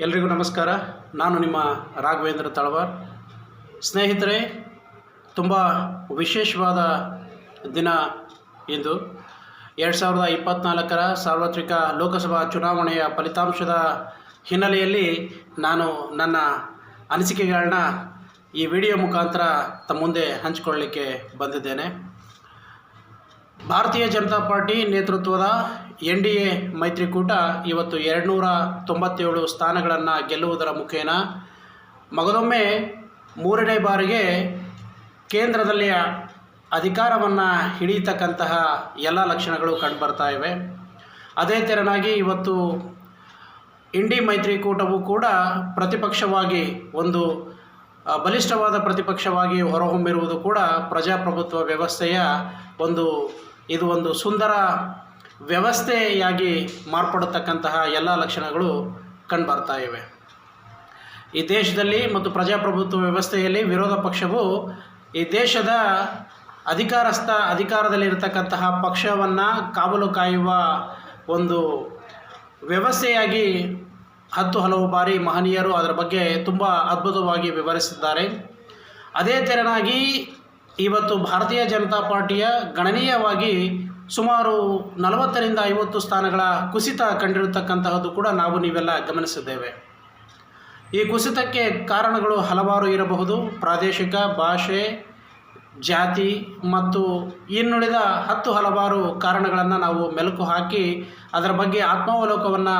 ಎಲ್ರಿಗೂ ನಮಸ್ಕಾರ. ನಾನು ನಿಮ್ಮ ರಾಘವೇಂದ್ರ ತಳವಾರ್. ಸ್ನೇಹಿತರೆ, ತುಂಬ ವಿಶೇಷವಾದ ದಿನ ಇಂದು. ಎರಡು ಸಾವಿರದ ಇಪ್ಪತ್ತ್ನಾಲ್ಕರ ಸಾರ್ವತ್ರಿಕ ಲೋಕಸಭಾ ಚುನಾವಣೆಯ ಫಲಿತಾಂಶದ ಹಿನ್ನೆಲೆಯಲ್ಲಿ ನಾನು ನನ್ನ ಅನಿಸಿಕೆಗಳನ್ನ ಈ ವಿಡಿಯೋ ಮುಖಾಂತರ ತಮ್ಮ ಮುಂದೆ ಹಂಚಿಕೊಳ್ಳಲಿಕ್ಕೆ ಬಂದಿದ್ದೇನೆ. ಭಾರತೀಯ ಜನತಾ ಪಾರ್ಟಿ ನೇತೃತ್ವದ ಎನ್ ಡಿ ಎ ಮೈತ್ರಿಕೂಟ ಇವತ್ತು ಎರಡುನೂರ ತೊಂಬತ್ತೇಳು ಸ್ಥಾನಗಳನ್ನು ಗೆಲ್ಲುವುದರ ಮುಖೇನ ಮಗದೊಮ್ಮೆ ಮೂರನೇ ಬಾರಿಗೆ ಕೇಂದ್ರದಲ್ಲಿ ಅಧಿಕಾರವನ್ನು ಹಿಡಿಯತಕ್ಕಂತಹ ಎಲ್ಲ ಲಕ್ಷಣಗಳು ಕಂಡುಬರ್ತಾ ಇವೆ. ಅದೇ ತೆರನಾಗಿ ಇವತ್ತು ಇಂಡಿ ಮೈತ್ರಿಕೂಟವು ಕೂಡ ಪ್ರತಿಪಕ್ಷವಾಗಿ ಒಂದು ಬಲಿಷ್ಠವಾದ ಪ್ರತಿಪಕ್ಷವಾಗಿ ಹೊರಹೊಮ್ಮಿರುವುದು ಕೂಡ ಪ್ರಜಾಪ್ರಭುತ್ವ ವ್ಯವಸ್ಥೆಯ ಒಂದು ಇದು ಒಂದು ಸುಂದರ ವ್ಯವಸ್ಥೆಯಾಗಿ ಮಾರ್ಪಡತಕ್ಕಂತಹ ಎಲ್ಲ ಲಕ್ಷಣಗಳು ಕಂಡುಬರ್ತಾ ಇವೆ. ಈ ದೇಶದಲ್ಲಿ ಮತ್ತು ಪ್ರಜಾಪ್ರಭುತ್ವ ವ್ಯವಸ್ಥೆಯಲ್ಲಿ ವಿರೋಧ ಪಕ್ಷವು ಈ ದೇಶದ ಅಧಿಕಾರಸ್ಥ ಅಧಿಕಾರದಲ್ಲಿರತಕ್ಕಂತಹ ಪಕ್ಷವನ್ನು ಕಾವಲು ಕಾಯುವ ಒಂದು ವ್ಯವಸ್ಥೆಯಾಗಿ ಹತ್ತು ಹಲವು ಬಾರಿ ಮಹನೀಯರು ಅದರ ಬಗ್ಗೆ ತುಂಬ ಅದ್ಭುತವಾಗಿ ವಿವರಿಸಿದ್ದಾರೆ. ಅದೇ ತೆರನಾಗಿ ಇವತ್ತು ಭಾರತೀಯ ಜನತಾ ಪಾರ್ಟಿಯ ಗಣನೀಯವಾಗಿ ಸುಮಾರು ನಲವತ್ತರಿಂದ ಐವತ್ತು ಸ್ಥಾನಗಳ ಕುಸಿತ ಕಂಡಿರತಕ್ಕಂತಹದ್ದು ಕೂಡ ನಾವು ನೀವೆಲ್ಲ ಗಮನಿಸಿದ್ದೇವೆ. ಈ ಕುಸಿತಕ್ಕೆ ಕಾರಣಗಳು ಹಲವಾರು ಇರಬಹುದು. ಪ್ರಾದೇಶಿಕ ಭಾಷೆ, ಜಾತಿ ಮತ್ತು ಇನ್ನುಳಿದ ಹತ್ತು ಹಲವಾರು ಕಾರಣಗಳನ್ನು ನಾವು ಮೆಲುಕು ಹಾಕಿ ಅದರ ಬಗ್ಗೆ ಆತ್ಮಾವಲೋಕವನ್ನು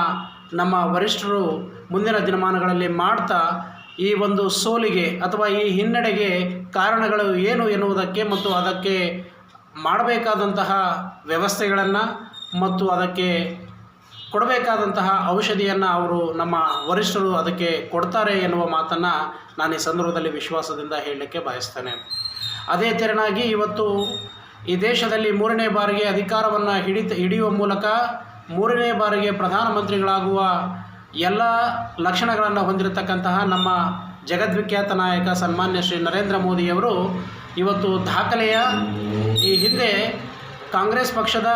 ನಮ್ಮ ವರಿಷ್ಠರು ಮುಂದಿನ ದಿನಮಾನಗಳಲ್ಲಿ ಮಾಡ್ತಾ ಈ ಒಂದು ಸೋಲಿಗೆ ಅಥವಾ ಈ ಹಿನ್ನಡೆಗೆ ಕಾರಣಗಳು ಏನು ಎನ್ನುವುದಕ್ಕೆ ಮತ್ತು ಅದಕ್ಕೆ ಮಾಡಬೇಕಾದಂತಹ ವ್ಯವಸ್ಥೆಗಳನ್ನು ಮತ್ತು ಅದಕ್ಕೆ ಕೊಡಬೇಕಾದಂತಹ ಔಷಧಿಯನ್ನು ಅವರು ನಮ್ಮ ವರಿಷ್ಠರು ಅದಕ್ಕೆ ಕೊಡ್ತಾರೆ ಎನ್ನುವ ಮಾತನ್ನು ನಾನು ಈ ಸಂದರ್ಭದಲ್ಲಿ ವಿಶ್ವಾಸದಿಂದ ಹೇಳಲಿಕ್ಕೆ ಬಯಸ್ತೇನೆ. ಅದೇ ತೆರನಾಗಿ ಇವತ್ತು ಈ ದೇಶದಲ್ಲಿ ಮೂರನೇ ಬಾರಿಗೆ ಅಧಿಕಾರವನ್ನು ಹಿಡಿತ ಹಿಡಿಯುವ ಮೂಲಕ ಮೂರನೇ ಬಾರಿಗೆ ಪ್ರಧಾನಮಂತ್ರಿಗಳಾಗುವ ಎಲ್ಲ ಲಕ್ಷಣಗಳನ್ನು ಹೊಂದಿರತಕ್ಕಂತಹ ನಮ್ಮ ಜಗದ್ವಿಖ್ಯಾತ ನಾಯಕ, ಸನ್ಮಾನ್ಯ ಶ್ರೀ ನರೇಂದ್ರ ಮೋದಿಯವರು ಇವತ್ತು ದಾಖಲೆಯ ಈ ಹಿಂದೆ ಕಾಂಗ್ರೆಸ್ ಪಕ್ಷದ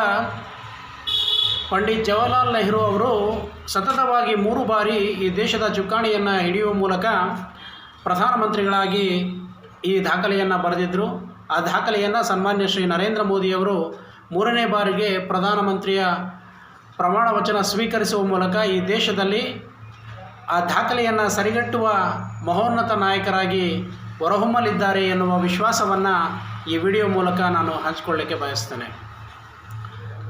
ಪಂಡಿತ್ ಜವಾಹರ್ಲಾಲ್ ನೆಹರು ಅವರು ಸತತವಾಗಿ ಮೂರು ಬಾರಿ ಈ ದೇಶದ ಚುಕ್ಕಾಣಿಯನ್ನು ಹಿಡಿಯುವ ಮೂಲಕ ಪ್ರಧಾನಮಂತ್ರಿಗಳಾಗಿ ಈ ದಾಖಲೆಯನ್ನು ಬರೆದಿದ್ದರು ಆ ದಾಖಲೆಯನ್ನು ಸನ್ಮಾನ್ಯ ಶ್ರೀ ನರೇಂದ್ರ ಮೋದಿಯವರು ಮೂರನೇ ಬಾರಿಗೆ ಪ್ರಧಾನಮಂತ್ರಿಯ ಪ್ರಮಾಣ ವಚನ ಸ್ವೀಕರಿಸುವ ಮೂಲಕ ಈ ದೇಶದಲ್ಲಿ ಆ ದಾಖಲೆಯನ್ನು ಸರಿಗಟ್ಟುವ ಮಹೋನ್ನತ ನಾಯಕರಾಗಿ ಹೊರಹೊಮ್ಮಲಿದ್ದಾರೆ ಎನ್ನುವ ವಿಶ್ವಾಸವನ್ನು ಈ ವಿಡಿಯೋ ಮೂಲಕ ನಾನು ಹಂಚಿಕೊಳ್ಳಿಕ್ಕೆ ಬಯಸ್ತೇನೆ.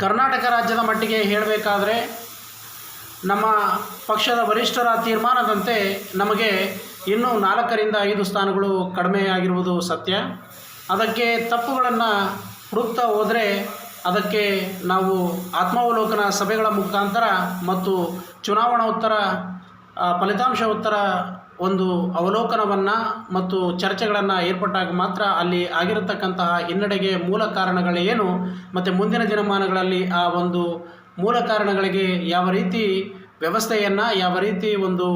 ಕರ್ನಾಟಕ ರಾಜ್ಯದ ಮಟ್ಟಿಗೆ ಹೇಳಬೇಕಾದ್ರೆ, ನಮ್ಮ ಪಕ್ಷದ ವರಿಷ್ಠರ ತೀರ್ಮಾನದಂತೆ ನಮಗೆ ಇನ್ನೂ ನಾಲ್ಕರಿಂದ ಐದು ಸ್ಥಾನಗಳು ಕಡಿಮೆಯಾಗಿರುವುದು ಸತ್ಯ. ಅದಕ್ಕೆ ತಪ್ಪುಗಳನ್ನು ಹುಡುಕ್ತಾ ಹೋದರೆ ಅದಕ್ಕೆ ನಾವು ಆತ್ಮಾವಲೋಕನ ಸಭೆಗಳ ಮುಖಾಂತರ ಮತ್ತು ಚುನಾವಣೋತ್ತರ ಫಲಿತಾಂಶ ಫಲಿತಾಂಶೋತ್ತರ ಒಂದು ಅವಲೋಕನವನ್ನು ಮತ್ತು ಚರ್ಚೆಗಳನ್ನು ಏರ್ಪಟ್ಟಾಗ ಮಾತ್ರ ಅಲ್ಲಿ ಆಗಿರತಕ್ಕಂತಹ ಹಿನ್ನಡೆಗೆ ಮೂಲ ಕಾರಣಗಳೇನು ಮತ್ತು ಮುಂದಿನ ದಿನಮಾನಗಳಲ್ಲಿ ಆ ಒಂದು ಮೂಲ ಕಾರಣಗಳಿಗೆ ಯಾವ ರೀತಿ ವ್ಯವಸ್ಥೆಯನ್ನು, ಯಾವ ರೀತಿ ಒಂದು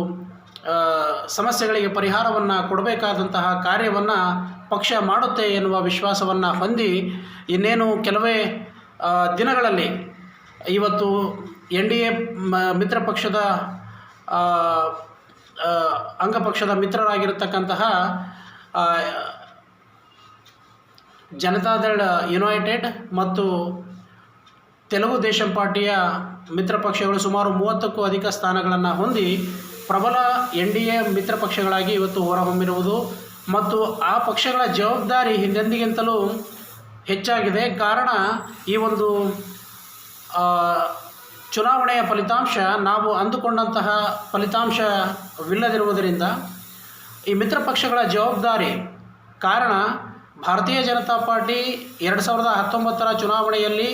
ಸಮಸ್ಯೆಗಳಿಗೆ ಪರಿಹಾರವನ್ನು ಕೊಡಬೇಕಾದಂತಹ ಕಾರ್ಯವನ್ನು ಪಕ್ಷ ಮಾಡುತ್ತೆ ಎನ್ನುವ ವಿಶ್ವಾಸವನ್ನು ಹೊಂದಿ ಇನ್ನೇನು ಕೆಲವೇ ದಿನಗಳಲ್ಲಿ ಇವತ್ತು ಎನ್ ಡಿ ಎ ಮಿತ್ರ ಪಕ್ಷದ ಅಂಗಪಕ್ಷದ ಮಿತ್ರರಾಗಿರತಕ್ಕಂತಹ ಜನತಾದಳ ಯುನೈಟೆಡ್ ಮತ್ತು ತೆಲುಗು ದೇಶಂ ಪಾರ್ಟಿಯ ಮಿತ್ರ ಪಕ್ಷಗಳು ಸುಮಾರು ಮೂವತ್ತಕ್ಕೂ ಅಧಿಕ ಸ್ಥಾನಗಳನ್ನು ಹೊಂದಿ ಪ್ರಬಲ ಎನ್ ಡಿ ಎ ಮಿತ್ರ ಪಕ್ಷಗಳಾಗಿ ಇವತ್ತು ಹೊರಹೊಮ್ಮಿರುವುದು ಮತ್ತು ಆ ಪಕ್ಷಗಳ ಜವಾಬ್ದಾರಿ ಹಿಂದೆಂದಿಗಿಂತಲೂ ಹೆಚ್ಚಾಗಿದೆ. ಕಾರಣ, ಈ ಒಂದು ಚುನಾವಣೆಯ ಫಲಿತಾಂಶ, ನಾವು ಅಂದುಕೊಂಡಂತಹ ಫಲಿತಾಂಶವಿಲ್ಲದಿರುವುದರಿಂದ ಈ ಮಿತ್ರ ಪಕ್ಷಗಳ ಜವಾಬ್ದಾರಿ. ಕಾರಣ, ಭಾರತೀಯ ಜನತಾ ಪಾರ್ಟಿ ಎರಡು ಸಾವಿರದ ಹತ್ತೊಂಬತ್ತರ ಚುನಾವಣೆಯಲ್ಲಿ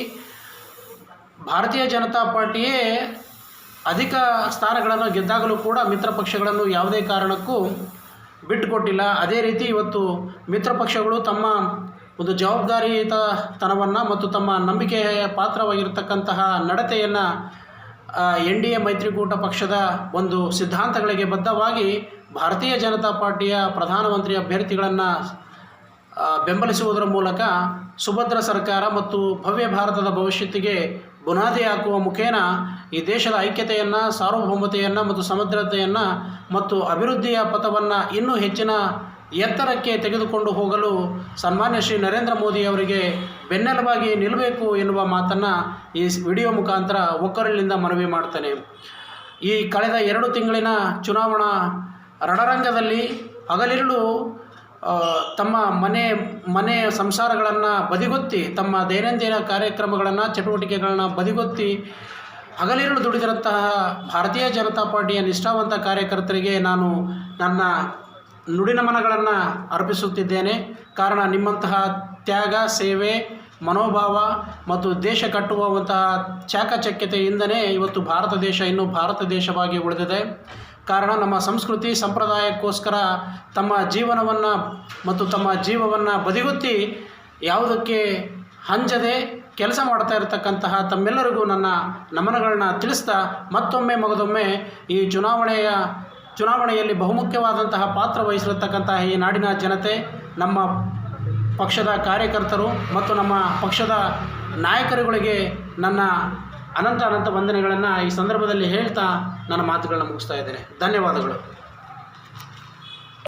ಭಾರತೀಯ ಜನತಾ ಪಾರ್ಟಿಯೇ ಅಧಿಕ ಸ್ಥಾನಗಳನ್ನು ಗೆದ್ದಾಗಲೂ ಕೂಡ ಮಿತ್ರ ಪಕ್ಷಗಳನ್ನು ಯಾವುದೇ ಕಾರಣಕ್ಕೂ ಬಿಟ್ಟುಕೊಟ್ಟಿಲ್ಲ. ಅದೇ ರೀತಿ ಇವತ್ತು ಮಿತ್ರ ಪಕ್ಷಗಳು ತಮ್ಮ ಒಂದು ಜವಾಬ್ದಾರಿಯುತತನವನ್ನು ಮತ್ತು ತಮ್ಮ ನಂಬಿಕೆಯ ಪಾತ್ರವಾಗಿರತಕ್ಕಂತಹ ನಡತೆಯನ್ನು ಎನ್ ಡಿ ಎ ಮೈತ್ರಿಕೂಟ ಪಕ್ಷದ ಒಂದು ಸಿದ್ಧಾಂತಗಳಿಗೆ ಬದ್ಧವಾಗಿ ಭಾರತೀಯ ಜನತಾ ಪಾರ್ಟಿಯ ಪ್ರಧಾನಮಂತ್ರಿ ಅಭ್ಯರ್ಥಿಗಳನ್ನು ಬೆಂಬಲಿಸುವುದರ ಮೂಲಕ ಸುಭದ್ರ ಸರ್ಕಾರ ಮತ್ತು ಭವ್ಯ ಭಾರತದ ಭವಿಷ್ಯತ್ತಿಗೆ ಬುನಾದಿ ಹಾಕುವ ಮುಖೇನ ಈ ದೇಶದ ಐಕ್ಯತೆಯನ್ನು, ಸಾರ್ವಭೌಮತೆಯನ್ನು ಮತ್ತು ಸಮಗ್ರತೆಯನ್ನು ಮತ್ತು ಅಭಿವೃದ್ಧಿಯ ಪಥವನ್ನು ಇನ್ನೂ ಹೆಚ್ಚಿನ ಎತ್ತರಕ್ಕೆ ತೆಗೆದುಕೊಂಡು ಹೋಗಲು ಸನ್ಮಾನ್ಯ ಶ್ರೀ ನರೇಂದ್ರ ಮೋದಿ ಅವರಿಗೆ ಬೆನ್ನೆಲುಬಾಗಿ ನಿಲ್ಲಬೇಕು ಎನ್ನುವ ಮಾತನ್ನು ಈ ವಿಡಿಯೋ ಮುಖಾಂತರ ಒಕ್ಕರಳಿಂದ ಮನವಿ ಮಾಡ್ತೇನೆ. ಈ ಕಳೆದ ಎರಡು ತಿಂಗಳಿನ ಚುನಾವಣಾ ರಣರಂಗದಲ್ಲಿ ಹಗಲಿರುಳು ತಮ್ಮ ಮನೆ ಮನೆ ಸಂಸಾರಗಳನ್ನು ಬದಿಗೊತ್ತಿ, ತಮ್ಮ ದೈನಂದಿನ ಕಾರ್ಯಕ್ರಮಗಳನ್ನು, ಚಟುವಟಿಕೆಗಳನ್ನು ಬದಿಗೊತ್ತಿ, ಹಗಲಿರುಳು ದುಡಿದಿರಂತಹ ಭಾರತೀಯ ಜನತಾ ಪಾರ್ಟಿಯ ನಿಷ್ಠಾವಂತ ಕಾರ್ಯಕರ್ತರಿಗೆ ನಾನು ನನ್ನ ನುಡಿನಮನಗಳನ್ನು ಅರ್ಪಿಸುತ್ತಿದ್ದೇನೆ. ಕಾರಣ ನಿಮ್ಮಂತಹ ತ್ಯಾಗ, ಸೇವೆ, ಮನೋಭಾವ ಮತ್ತು ದೇಶ ಕಟ್ಟುವಂತಹ ಚಾಕಚಕ್ಯತೆಯಿಂದಲೇ ಇವತ್ತು ಭಾರತ ದೇಶ ಇನ್ನೂ ಭಾರತ ದೇಶವಾಗಿ ಉಳಿದಿದೆ. ಕಾರಣ ನಮ್ಮ ಸಂಸ್ಕೃತಿ, ಸಂಪ್ರದಾಯಕ್ಕೋಸ್ಕರ ತಮ್ಮ ಜೀವನವನ್ನು ಮತ್ತು ತಮ್ಮ ಜೀವವನ್ನು ಬದಿಗೊತ್ತಿ ಯಾವುದಕ್ಕೆ ಹಂಜದೆ ಕೆಲಸ ಮಾಡ್ತಾ ಇರತಕ್ಕಂತಹ ತಮ್ಮೆಲ್ಲರಿಗೂ ನನ್ನ ನಮನಗಳನ್ನ ತಿಳಿಸ್ತಾ ಮತ್ತೊಮ್ಮೆ, ಮಗದೊಮ್ಮೆ ಈ ಚುನಾವಣೆಯ ಚುನಾವಣೆಯಲ್ಲಿ ಬಹುಮುಖ್ಯವಾದಂತಹ ಪಾತ್ರ ವಹಿಸಿರತಕ್ಕಂತಹ ಈ ನಾಡಿನ ಜನತೆ, ನಮ್ಮ ಪಕ್ಷದ ಕಾರ್ಯಕರ್ತರು ಮತ್ತು ನಮ್ಮ ಪಕ್ಷದ ನಾಯಕರುಗಳಿಗೆ ನನ್ನ ಅನಂತ ಅನಂತ ವಂದನೆಗಳನ್ನು ಈ ಸಂದರ್ಭದಲ್ಲಿ ಹೇಳ್ತಾ ನನ್ನ ಮಾತುಗಳನ್ನ ಮುಗಿಸ್ತಾ ಇದ್ದೇನೆ. ಧನ್ಯವಾದಗಳು.